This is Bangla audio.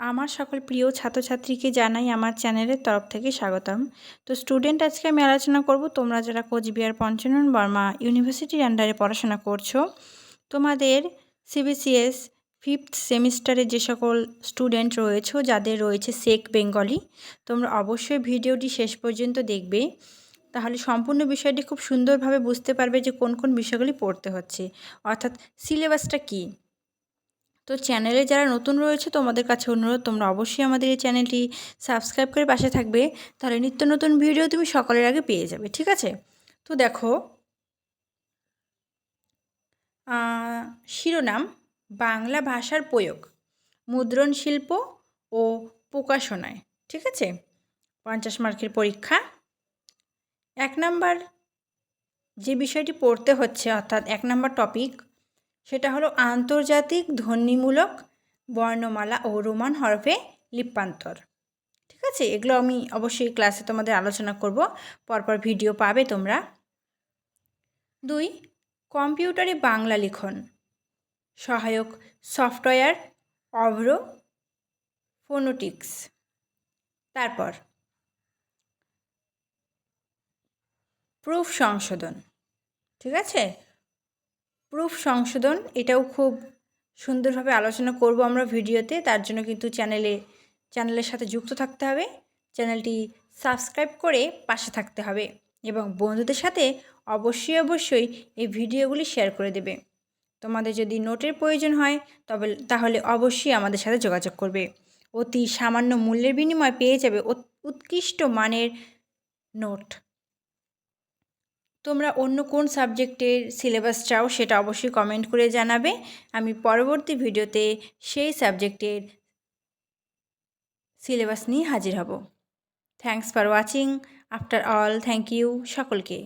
আমার সকল প্রিয় ছাত্রছাত্রীকে জানাই আমার চ্যানেলের তরফ থেকে স্বাগতম। তো স্টুডেন্ট আজকে আমি আলোচনা করব তোমরা যারা কোচবিহার পঞ্চানন বর্মা ইউনিভার্সিটির আন্ডারে পড়াশোনা করছ, তোমাদের সিবিসিএস ফিফথ সেমিস্টারে যে সকল স্টুডেন্ট রয়েছে, যাদের রয়েছে সেক বেঙ্গলি তোমরা অবশ্যই ভিডিওটি শেষ পর্যন্ত দেখবে। তাহলে সম্পূর্ণ বিষয়টি খুব সুন্দরভাবে বুঝতে পারবে যে কোন কোন বিষয়গুলি পড়তে হচ্ছে। অর্থাৎ সিলেবাসটা কী? তো চ্যানেলে যারা নতুন রয়েছে, তোমাদের কাছে অনুরোধ, তোমরা অবশ্যই আমাদের এই চ্যানেলটি সাবস্ক্রাইব করে পাশে থাকবে। তাহলে নিত্য নতুন ভিডিও তুমি সকলের আগে পেয়ে যাবে, ঠিক আছে? তো দেখো শিরোনাম, বাংলা ভাষার প্রয়োগ, মুদ্রণ শিল্প ও প্রকাশনায়, ঠিক আছে? পঞ্চাশ মার্কের পরীক্ষা। এক নাম্বার যে বিষয়টি পড়তে হচ্ছে, অর্থাৎ এক নাম্বার টপিক সেটা হলো আন্তর্জাতিক ধ্বনিমূলক বর্ণমালা ও রোমান হরফে লিপান্তর ঠিক আছে? এগুলো আমি অবশ্যই ক্লাসে তোমাদের আলোচনা করব। পরপর ভিডিও পাবে তোমরা। দুই, কম্পিউটারে বাংলা লিখন। সহায়ক সফটওয়্যার অভ্র ফোনোটিক্স। তারপর, প্রুফ সংশোধন। ঠিক আছে? প্রুফ সংশোধন, এটাও খুব সুন্দরভাবে আলোচনা করব আমরা ভিডিওতে। তার জন্য কিন্তু চ্যানেলে, চ্যানেলের সাথে যুক্ত থাকতে হবে। চ্যানেলটি সাবস্ক্রাইব করে পাশে থাকতে হবে এবং বন্ধুদের সাথে অবশ্যই অবশ্যই এই ভিডিওগুলি শেয়ার করে দেবে। তোমাদের যদি নোটের প্রয়োজন হয়, তবে, তাহলে অবশ্যই আমাদের সাথে যোগাযোগ করবে। অতি সামান্য মূল্যের বিনিময়ে পেয়ে যাবে উৎকৃষ্ট মানের নোট। তোমরা অন্য কোন সাবজেক্টের সিলেবাস চাও সেটা অবশ্যই কমেন্ট করে জানাবে। আমি পরবর্তী ভিডিওতে সেই সাবজেক্টের সিলেবাস নিয়ে হাজির হব। Thanks for watching after all thank you সকলকে।